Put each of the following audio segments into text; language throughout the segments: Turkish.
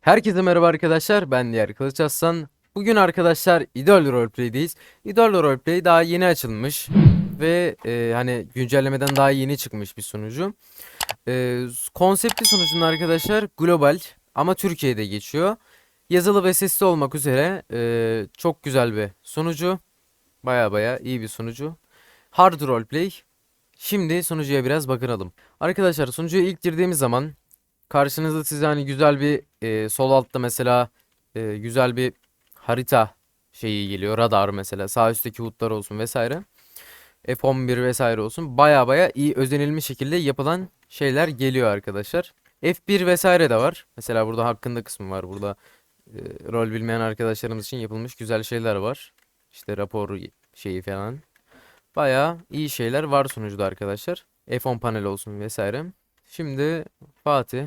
Herkese merhaba arkadaşlar. Ben Diğer Kılıç Aslan. Bugün arkadaşlar Idol Roleplay'deyiz. Idol Roleplay daha yeni açılmış ve e, hani güncellemeden daha yeni çıkmış bir sunucu. E, konseptli sunucunun arkadaşlar global ama Türkiye'de geçiyor. Yazılı ve sesli olmak üzere e, çok güzel bir sunucu. Baya baya iyi bir sunucu. Hard Roleplay. Şimdi sunucuya biraz bakınalım. Arkadaşlar sunucuya ilk girdiğimiz zaman Karşınızda size hani güzel bir e, sol altta mesela e, güzel bir harita şeyi geliyor. Radar mesela. Sağ üstteki HUD'lar olsun vesaire. F11 vesaire olsun. Baya baya iyi özenilmiş şekilde yapılan şeyler geliyor arkadaşlar. F1 vesaire de var. Mesela burada hakkında kısmı var. Burada e, rol bilmeyen arkadaşlarımız için yapılmış güzel şeyler var. İşte rapor şeyi falan. Baya iyi şeyler var sunucuda arkadaşlar. F10 panel olsun vesaire. Şimdi Fatih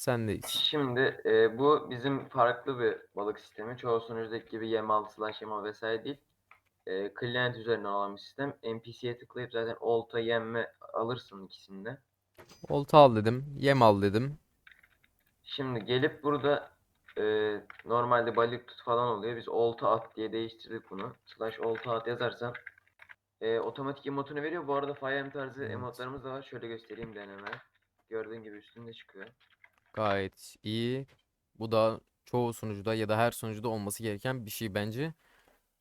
sendeyiz. Şimdi e, bu bizim farklı bir balık sistemi. Çoğu sunucudaki gibi yem al, slash yem vesaire değil. E, client üzerinden olan bir sistem. NPC'ye tıklayıp zaten olta yemme alırsın ikisinde. Olta al dedim. Yem al dedim. Şimdi gelip burada e, normalde balık tut falan oluyor. Biz olta at diye değiştirdik bunu. Slash olta at yazarsan e, otomatik emotunu veriyor. Bu arada Fire tarzı emotlarımız da var. Şöyle göstereyim deneme. Gördüğün gibi üstünde çıkıyor. Gayet iyi. Bu da çoğu sunucuda ya da her sunucuda olması gereken bir şey bence.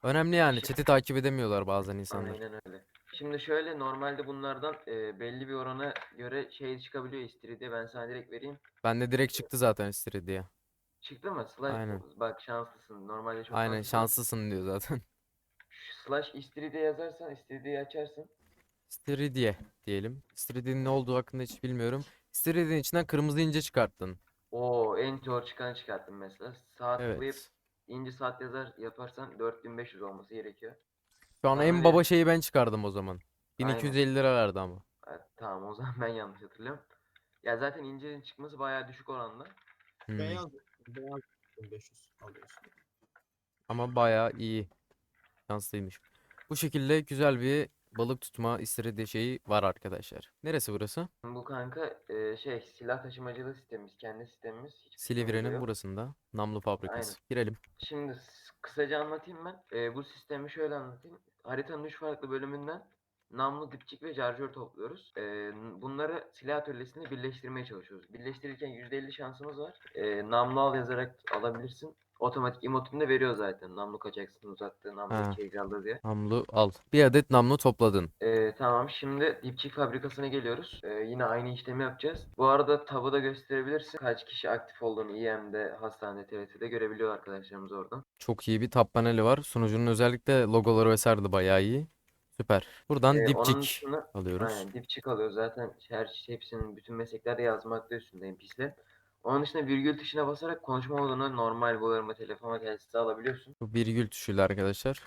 Önemli yani. Chat'i takip edemiyorlar bazen insanlar. Aynen öyle. Şimdi şöyle normalde bunlardan e, belli bir orana göre şey çıkabiliyor istiridye. Ben sana direkt vereyim. Bende direkt çıktı zaten diye. Çıktı mı? Slash Aynen. bak şanslısın. Normalde çok Aynen şanslısın. şanslısın diyor zaten. Slash istiridye yazarsan istiridyeyi açarsın. Stiridye diyelim. Stiridye'nin ne olduğu hakkında hiç bilmiyorum. Stiridye'nin içinden kırmızı ince çıkarttın. Oo en zor çıkanı çıkarttım mesela. Saat tıklayıp Evet. inci saat yazar yaparsan 4500 olması gerekiyor. Şu an en baba şeyi ben çıkardım o zaman. Aynen. 1250 lira verdi ama. Evet, tamam o zaman ben yanlış hatırlıyorum. Ya zaten incinin çıkması bayağı düşük oranda. Hmm. Beyaz, beyaz 500 alıyorsun. Ama bayağı iyi. Şanslıymış. Bu şekilde güzel bir balık tutma istiridye şeyi var arkadaşlar. Neresi burası? Bu kanka e, şey silah taşımacılığı sistemimiz, kendi sistemimiz. Hiçbir sıkıntı Silivri'nin yok. burasında. Namlu fabrikası. Girelim. Şimdi s- kısaca anlatayım ben. Ee, bu sistemi şöyle anlatayım. Haritanın üç farklı bölümünden namlu, dipçik ve şarjör topluyoruz. N- bunları silah atölyesinde birleştirmeye çalışıyoruz. Birleştirirken %50 şansımız var. Ee, namlu al yazarak alabilirsin. Otomatik emotunu da veriyor zaten. Namlu kaçaksın uzattığı, namlu aldı diye. Namlu al. Bir adet namlu topladın. Ee, tamam şimdi dipçik fabrikasına geliyoruz. Ee, yine aynı işlemi yapacağız. Bu arada tabı da gösterebilirsin. Kaç kişi aktif olduğunu IM'de, hastanede, TRT'de görebiliyor arkadaşlarımız oradan. Çok iyi bir tab paneli var. Sunucunun özellikle logoları vesaire de bayağı iyi. Süper. Buradan Ee, onun dipçik dışında alıyoruz. Aynen dipçik alıyor zaten her hepsinin bütün mesleklerde yazmakta üstünde NPC'ler. Onun dışında virgül tuşuna basarak konuşma modunu normal bağırma telefona telsize alabiliyorsun. Bu virgül tuşuyla arkadaşlar.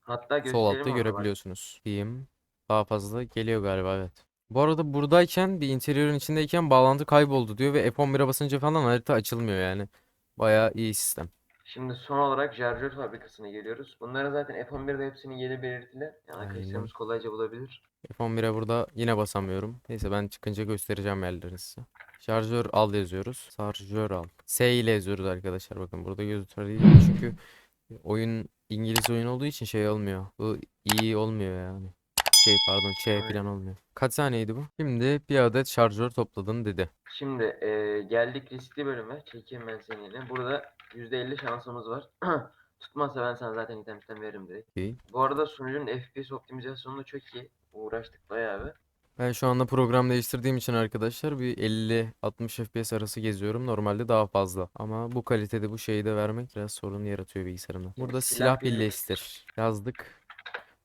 Hatta Sol altta bak. görebiliyorsunuz. Diyeyim. Daha fazla geliyor galiba evet. Bu arada buradayken bir interiorun içindeyken bağlantı kayboldu diyor ve F11'e basınca falan harita açılmıyor yani. Bayağı iyi sistem. Şimdi son olarak şarjör fabrikasına geliyoruz. Bunların zaten F11'de hepsinin yeri belirtili. Yani Aynen. arkadaşlarımız kolayca bulabilir. F11'e burada yine basamıyorum. Neyse ben çıkınca göstereceğim yerlerini size. Şarjör al yazıyoruz. Şarjör al. S ile yazıyoruz arkadaşlar. Bakın burada gözüküyor çünkü oyun İngiliz oyun olduğu için şey olmuyor. Bu iyi olmuyor yani. Şey pardon Ç Aynen. falan olmuyor. Kaç saniyeydi bu? Şimdi bir adet şarjör topladın dedi. Şimdi eee, geldik riskli bölüme. Çekeyim ben seni yine. Burada %50 şansımız var. Tutmazsa ben sana zaten sistem veririm direkt. İyi. Bu arada sunucunun FPS optimizasyonu çok iyi. Uğraştık bayağı bir. Ben şu anda program değiştirdiğim için arkadaşlar bir 50-60 FPS arası geziyorum. Normalde daha fazla. Ama bu kalitede bu şeyi de vermek biraz sorun yaratıyor bilgisayarımda. Burada silah silah birleştir. Yazdık.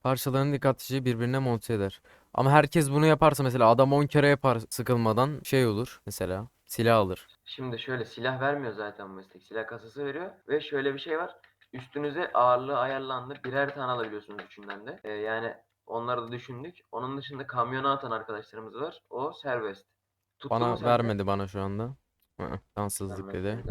Parçalarını dikkatlice birbirine monte eder. Ama herkes bunu yaparsa mesela adam 10 kere yapar sıkılmadan şey olur mesela silah alır. Şimdi şöyle silah vermiyor zaten bu meslek. Silah kasası veriyor. Ve şöyle bir şey var. Üstünüze ağırlığı ayarlandı. Birer tane alabiliyorsunuz üçünden de. Ee, yani onları da düşündük. Onun dışında kamyona atan arkadaşlarımız var. O serbest. Tuttu mu Bana sende? vermedi bana şu anda. Hı, Şanssızlık dedi.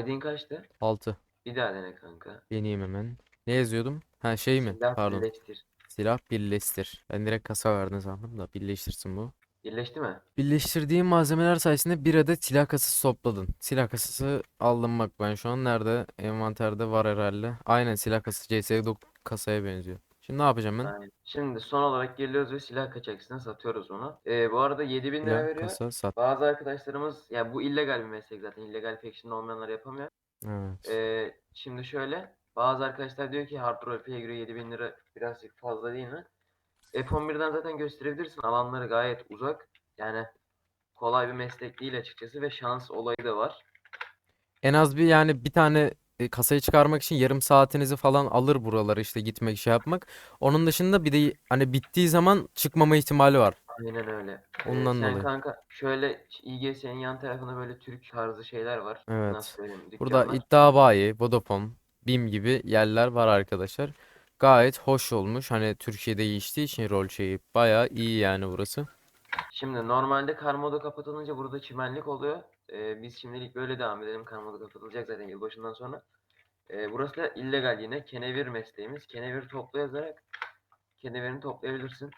ID'in kaçtı? 6. Bir daha dene kanka. Deneyeyim hemen. Ne yazıyordum? Ha şey mi? Silah Pardon. birleştir. Silah birleştir. Ben direkt kasa verdin sandım da birleştirsin bu. Birleşti mi? Birleştirdiğim malzemeler sayesinde bir adet silah kasası topladın. Silah kasası aldım bak ben şu an nerede? Envanterde var herhalde. Aynen silah kasası CS9 kasaya benziyor. Şimdi ne yapacağım ben? Aynen. Şimdi son olarak geliyoruz ve silah kaçakçısına satıyoruz onu. Ee, bu arada 7000 lira Silah veriyor. kasa sat. Bazı arkadaşlarımız ya bu illegal bir meslek zaten. illegal faction'da olmayanlar yapamıyor. Evet. Ee, şimdi şöyle bazı arkadaşlar diyor ki hard roleplay'e göre 7000 lira birazcık fazla değil mi? F11'den zaten gösterebilirsin. Alanları gayet uzak. Yani kolay bir meslek değil açıkçası ve şans olayı da var. En az bir yani bir tane e, kasayı çıkarmak için yarım saatinizi falan alır buralara işte gitmek şey yapmak. Onun dışında bir de hani bittiği zaman çıkmama ihtimali var. Aynen öyle. Ee, Ondan sen dolayı. kanka şöyle İGS'nin yan tarafında böyle Türk tarzı şeyler var. Evet. Nasıl söyleyeyim? Burada dükkanlar. iddia bayi, Vodafone, BİM gibi yerler var arkadaşlar. Gayet hoş olmuş. Hani Türkiye'de geçtiği için rol şeyi bayağı iyi yani burası. Şimdi normalde kar modu kapatılınca burada çimenlik oluyor. Ee, biz şimdilik böyle devam edelim. Kar modu kapatılacak zaten yılbaşından sonra. Ee, burası da illegal yine. Kenevir mesleğimiz. Kenevir topla yazarak kenevirini toplayabilirsin.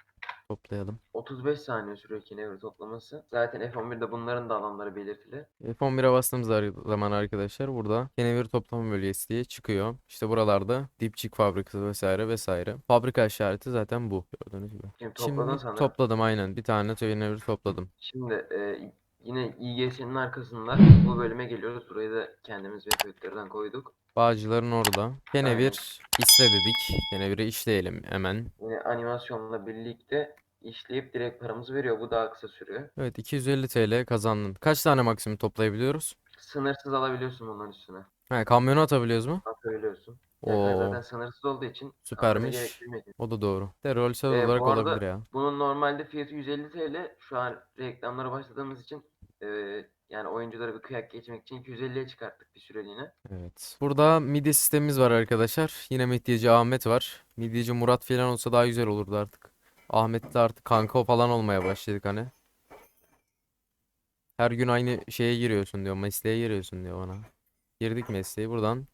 Toplayalım. 35 saniye sürüyor kenevir toplaması. Zaten F11'de bunların da alanları belirtili. F11'e bastığımız zaman arkadaşlar burada kenevir toplama bölgesi diye çıkıyor. İşte buralarda dipçik fabrikası vesaire vesaire. Fabrika işareti zaten bu gördüğünüz gibi. Şimdi topladın Şimdi sanırım. topladım aynen. Bir tane kenevir topladım. Şimdi e, yine İGS'nin arkasında bu bölüme geliyoruz. Burayı da kendimiz kayıtlarından koyduk. Bağcıların orada. Kenevir isle dedik. Keneviri işleyelim hemen. Yine animasyonla birlikte işleyip direkt paramızı veriyor. Bu daha kısa sürüyor. Evet 250 TL kazandın. Kaç tane maksimum toplayabiliyoruz? Sınırsız alabiliyorsun bunların üstüne. He, kamyonu atabiliyoruz mu? Atabiliyorsun. Oo, zaten sınırsız olduğu için süpermiş. O da doğru. De rolsel Ee, olarak bu arada- olabilir ya. Bunun normalde fiyatı 150 TL. Şu an reklamlara başladığımız için e, yani oyunculara bir kıyak geçmek için 250'ye çıkarttık bir süreliğine. Evet. Burada midye sistemimiz var arkadaşlar. Yine midyeci Ahmet var. Midyeci Murat falan olsa daha güzel olurdu artık. Ahmet'le artık kanka falan olmaya başladık hani. Her gün aynı şeye giriyorsun diyor. Mesleğe giriyorsun diyor bana. Girdik mesleği buradan.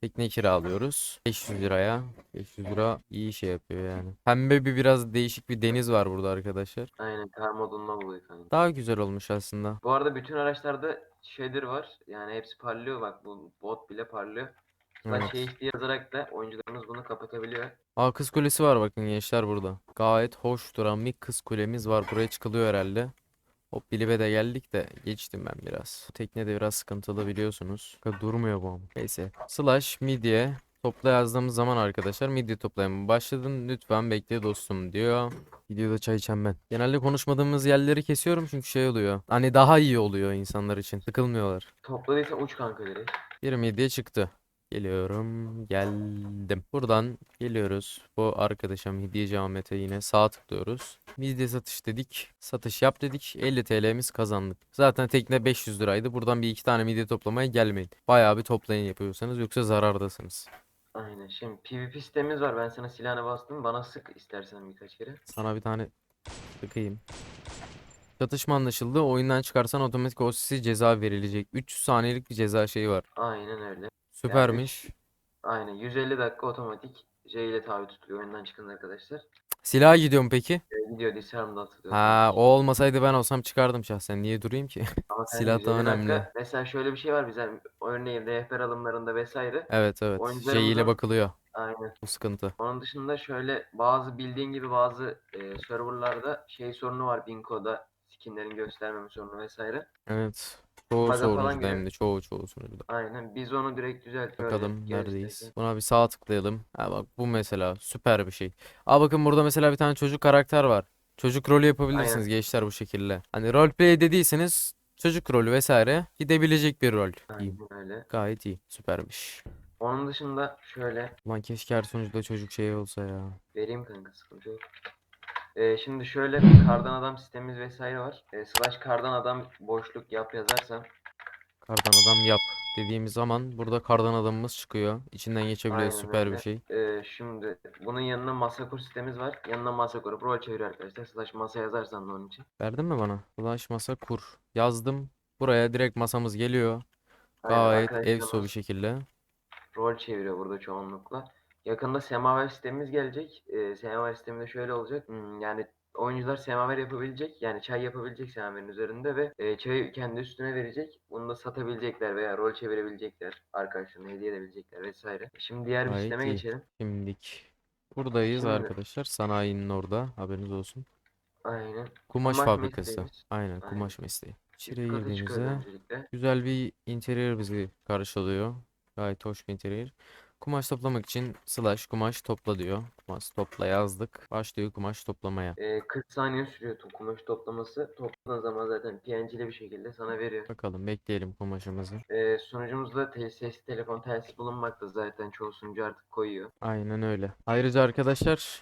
Tekne kiralıyoruz. 500 liraya. 500 lira iyi şey yapıyor yani. Pembe bir biraz değişik bir deniz var burada arkadaşlar. Aynen kar modundan dolayı kanka. Daha güzel olmuş aslında. Bu arada bütün araçlarda shader var. Yani hepsi parlıyor bak bu bot bile parlıyor. Slash Evet. HD yazarak da oyuncularımız bunu kapatabiliyor. Aa kız kulesi var bakın gençler burada. Gayet hoş duran bir kız kulemiz var. Buraya çıkılıyor herhalde. Hop Bilib'e de geldik de geçtim ben biraz. Bu tekne de biraz sıkıntılı biliyorsunuz. Durmuyor bu ama. Neyse. Slash midye. Topla yazdığımız zaman arkadaşlar midye toplamaya başladın. Lütfen bekle dostum diyor. Videoda çay içen ben. Genelde konuşmadığımız yerleri kesiyorum çünkü şey oluyor. Hani daha iyi oluyor insanlar için. Sıkılmıyorlar. Topladıysan uç kanka direkt. Bir midye çıktı. Geliyorum. Geldim. Buradan geliyoruz. Bu arkadaşa Midyeci Ahmet'e yine sağ tıklıyoruz. Midye satış dedik. Satış yap dedik. 50 TL'miz kazandık. Zaten tekne 500 liraydı. Buradan bir iki tane midye toplamaya gelmeyin. Bayağı bir toplayın yapıyorsanız yoksa zarardasınız. Aynen. Şimdi PvP sistemimiz var. Ben sana silahına bastım. Bana sık istersen birkaç kere. Sana bir tane sıkayım. Çatışma anlaşıldı. Oyundan çıkarsan otomatik o size ceza verilecek. 300 saniyelik bir ceza şeyi var. Aynen öyle. Süpermiş. Aynen. 150 dakika otomatik J ile tabi tutuluyor oyundan çıkan arkadaşlar. Silaha gidiyorum peki. Ee, gidiyor disarm'da atılıyor. Ha, o olmasaydı ben olsam çıkardım şahsen. Niye durayım ki? Ama sen silah da 150 dakika- önemli. Mesela şöyle bir şey var bize örneğin rehber alımlarında vesaire. Evet evet. J ile Oyuncularımızın- bakılıyor. Aynen. Bu sıkıntı. Onun dışında şöyle bazı bildiğin gibi bazı e, serverlarda şey sorunu var Binko'da skinlerin göstermeme sorunu vesaire. Evet. Çoğu Bug'a falan hem de çoğu çoğu sunucuda. Aynen biz onu direkt düzeltiyoruz. Bakalım neredeyiz. Buna bir sağ tıklayalım. Ha bak bu mesela süper bir şey. Aa bakın burada mesela bir tane çocuk karakter var. Çocuk rolü yapabilirsiniz gençler bu şekilde. Hani roleplay dediyseniz çocuk rolü vesaire gidebilecek bir rol. Aynen öyle. Gayet iyi. Süpermiş. Onun dışında şöyle Ulan keşke her sunucuda çocuk şey olsa ya. vereyim kanka sıkıntı yok. Ee, şimdi şöyle kardan adam sistemimiz vesaire var. Ee, slash kardan adam boşluk yap yazarsan Kardan adam yap dediğimiz zaman burada kardan adamımız çıkıyor. İçinden geçebiliyor. Aynen Süper bir öyle. şey. Ee, şimdi bunun yanına masa kur sistemimiz var. Yanına masa kurup rol çeviriyor arkadaşlar. Slash masa yazarsan da onun için. Verdin mi bana? Flash masa kur. Yazdım. Buraya direkt masamız geliyor. Aynen, Gayet evso bir arkadaşlarımız şekilde. rol çeviriyor burada çoğunlukla. Yakında semaver sistemimiz gelecek. Ee, semaver sistemi de şöyle olacak. Hmm, yani oyuncular semaver yapabilecek yani çay yapabilecek semaverin üzerinde ve e, çayı kendi üstüne verecek. Bunu da satabilecekler veya rol çevirebilecekler. Arkadaşlarına hediye edebilecekler vesaire. Şimdi diğer bir sisteme geçelim. Şimdilik buradayız Şimdi- arkadaşlar. Sanayinin orada. Haberiniz olsun. Aynen. Kumaş Kumaş fabrikası. mesleğimiz. Aynen Aynen. kumaş mesleği. İçeriye girdiğimizde öncelikle. güzel bir interior bizi karşılıyor. Gayet hoş bir interior. Kumaş toplamak için slash kumaş topla diyor. Kumaş topla yazdık. Başlıyor kumaş toplamaya. Ee, 40 saniye sürüyor to- kumaş toplaması. Topladığın zaman zaten PNG'li bir şekilde sana veriyor. Bakalım bekleyelim kumaşımızı. Ee, sunucumuzda te telefon telsiz bulunmakta zaten çoğu sunucu artık koyuyor. Aynen öyle. Ayrıca arkadaşlar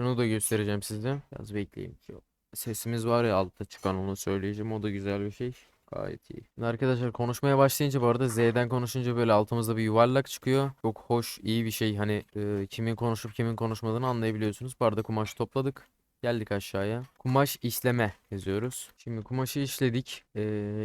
şunu da göstereceğim size. Biraz bekleyin. Şu Sesimiz var ya altta çıkan onu söyleyeceğim. O da güzel bir şey. Gayet iyi. Şimdi arkadaşlar konuşmaya başlayınca bu arada Z'den konuşunca böyle altımızda bir yuvarlak çıkıyor. Çok hoş, iyi bir şey. Hani e, kimin konuşup kimin konuşmadığını anlayabiliyorsunuz. Bu arada kumaş topladık. Geldik aşağıya. Kumaş işleme yazıyoruz. Şimdi kumaşı işledik. E,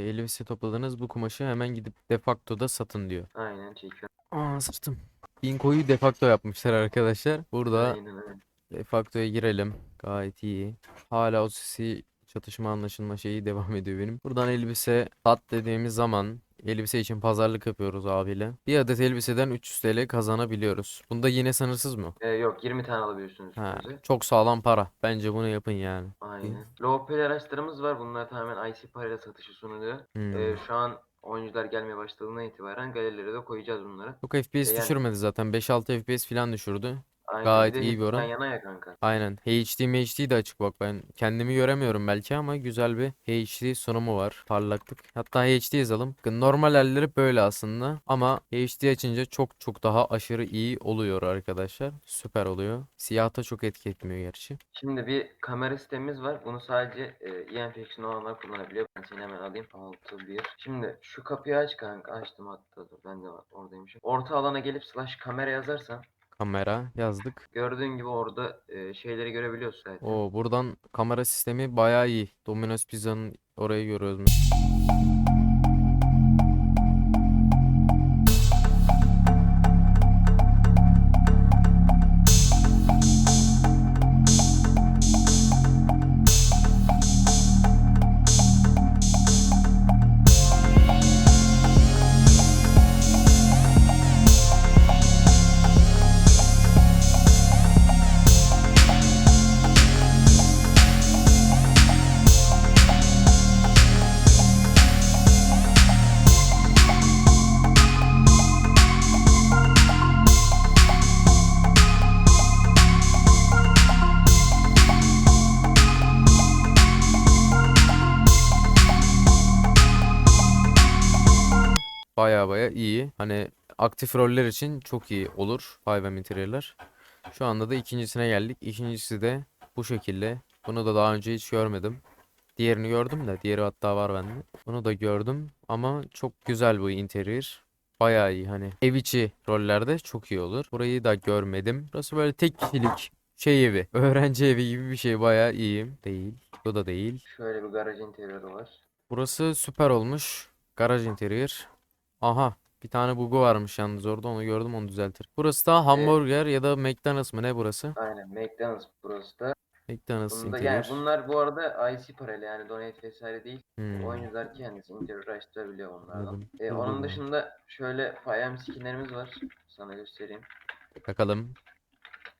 elbise topladınız. Bu kumaşı hemen gidip defaktoda satın diyor. Aynen çekiyor. Aa sırtım. Binko'yu defakto yapmışlar arkadaşlar. Burada Aynen defaktoya girelim. Gayet iyi. Hala o sisi çatışma anlaşılma şeyi devam ediyor benim. Buradan elbise sat dediğimiz zaman elbise için pazarlık yapıyoruz abiyle. Bir adet elbiseden 300 TL kazanabiliyoruz. Bunda yine sınırsız mı? Ee, yok 20 tane alabiliyorsunuz Ha, üstünüze. çok sağlam para. Bence bunu yapın yani. Aynen. Pay araçlarımız var. Bunlar tamamen IC parayla satışı sunuluyor. Hmm. Ee, şu an oyuncular gelmeye başladığından itibaren galerilere de koyacağız bunları. Çok FPS yani- düşürmedi zaten. 5-6 FPS falan düşürdü. Aynen. Gayet de iyi bir oran. yana ya kanka. Aynen. HD MHD de açık bak ben kendimi göremiyorum belki ama güzel bir HD sunumu var. Parlaklık. Hatta HD yazalım. Normal halleri böyle aslında ama HD açınca çok çok daha aşırı iyi oluyor arkadaşlar. Süper oluyor. Siyahta çok etki etmiyor gerçi. Şimdi bir kamera sistemimiz var. Bunu sadece e, e-enfeksiyon olanlar kullanabiliyor. Ben seni hemen alayım. 6 1. Şimdi şu kapıyı aç kanka. Açtım hatta dur. Ben de oradaymışım. Orta alana gelip slash kamera yazarsan Kamera yazdık. gördüğün gibi orada e, şeyleri görebiliyorsun zaten. Oo buradan kamera sistemi bayağı iyi. Domino's Pizza'nın orayı görüyoruz. Baya baya iyi. Hani aktif roller için çok iyi olur 5M interior'lar. Şu anda da ikincisine geldik. İkincisi de bu şekilde. Bunu da daha önce hiç görmedim. Diğerini gördüm de. Diğeri hatta var bende. Bunu da gördüm ama çok güzel bu interior. Bayağı iyi hani. Ev içi rollerde çok iyi olur. Burayı da görmedim. Burası böyle tek kişilik şey evi. Öğrenci evi gibi bir şey bayağı iyi. Değil. Bu da değil. Şöyle bir garaj interiörü var. Burası süper olmuş. Garaj interior. Aha. Bir tane bug'u varmış yalnız orada onu gördüm onu düzeltir. Burası da hamburger ya da McDonald's mı ne burası? Aynen McDonald's burası da. McDonald's Bunda yani interior. bunlar bu arada IC parayla yani donate vesaire değil. Hmm, Oyuncular kendisi interior açtırabiliyor onlardan. anladım. E, onun dışında şöyle 5M skinlerimiz var. Sana göstereyim. Bakalım.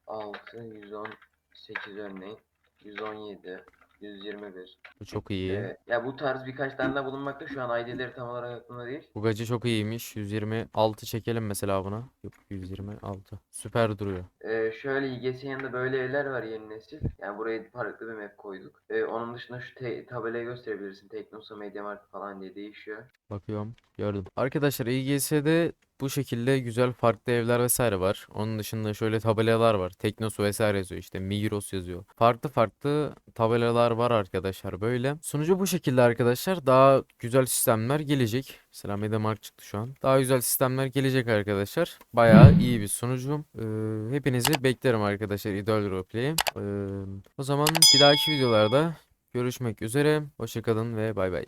6, 118 örneğin. 117, 121. Bu çok iyi. Ee, ya bu tarz birkaç tane daha bulunmakta. Şu an ID'leri tam olarak aklımda değil. Bugacı çok iyiymiş. 126 çekelim mesela buna. Yok 126. Süper duruyor. Ee, şöyle IGS'nin yanında böyle evler var yeni nesil. Yani buraya farklı bir map koyduk. Ee, onun dışında şu te- tabelayı gösterebilirsin. Teknosa, Mediamarkt falan diye değişiyor. Bakıyorum. Gördüm. Arkadaşlar İGS'de bu şekilde güzel farklı evler vesaire var. Onun dışında şöyle tabelalar var. Teknosu vesaire yazıyor işte. Migros yazıyor. Farklı farklı tabelalar var arkadaşlar böyle. Sunucu bu şekilde arkadaşlar. Daha güzel sistemler gelecek. Mesela MediaMarkt çıktı şu an. Daha güzel sistemler gelecek arkadaşlar. Bayağı iyi bir sunucu. Ee, hepinizi beklerim arkadaşlar İdol Roleplay'e. Ee, o zaman bir dahaki videolarda görüşmek üzere. Hoşçakalın ve bay bay.